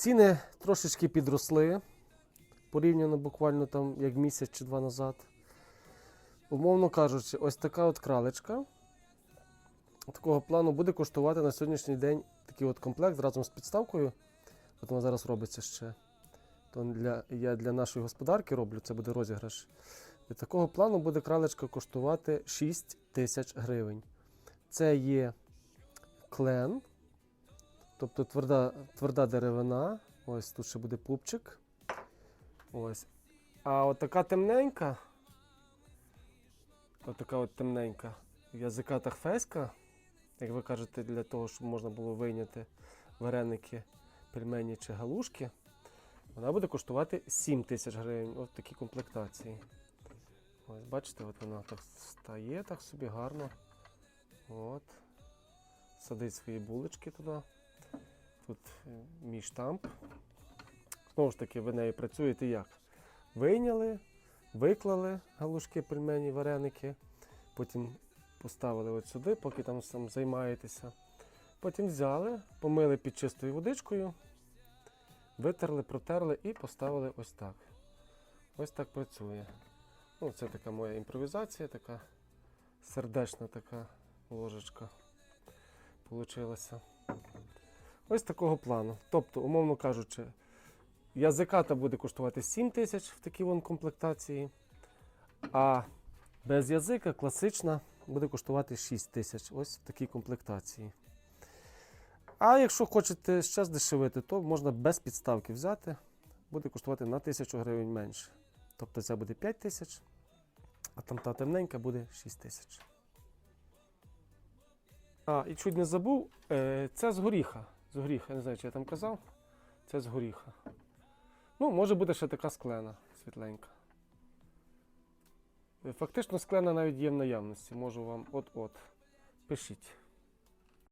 Ціни трошечки підросли порівняно буквально там як місяць чи два назад. Умовно кажучи, ось така от кралечка такого плану буде коштувати на сьогоднішній день такий от комплект разом з підставкою. От вона зараз робиться ще. То для, я для нашої господарки роблю, це буде розіграш. І такого плану буде кралечка коштувати 6 тисяч гривень. Це є клен, тобто тверда, тверда деревина. Ось тут ще буде пупчик. Ось. А от темненька. От така от темненька. Язиката феська, як ви кажете, для того, щоб можна було вийняти вареники, пельмені чи галушки. Вона буде коштувати 7 тисяч гривень. Ось такі комплектації. Ось, бачите, от вона так стає так собі гарно. От. Садить свої булочки туди. Тут е, мій штамп. Знову ж таки, ви нею працюєте як? Вийняли, виклали галушки, пельмені, вареники. Потім поставили от сюди, поки там сам займаєтеся. Потім взяли, помили під чистою водичкою, витерли, протерли і поставили ось так. Ось так працює. Ну, це така моя імпровізація, така сердечна така ложечка получилася. Ось такого плану. Тобто, умовно кажучи, язиката буде коштувати 7 тисяч в такій вон комплектації, а без язика класична буде коштувати 6 тисяч. Ось в такій комплектації. А якщо хочете ще здешевити, то можна без підставки взяти, буде коштувати на 1000 гривень менше. Тобто це буде 5 тисяч, а там та темненька буде 6 тисяч. А, і чуть не забув, е, це з горіха. З горіха, я не знаю, чи я там казав. Це з горіха. Ну, може бути ще така склена світленька. Фактично склена навіть є в наявності. Можу вам от-от. Пишіть.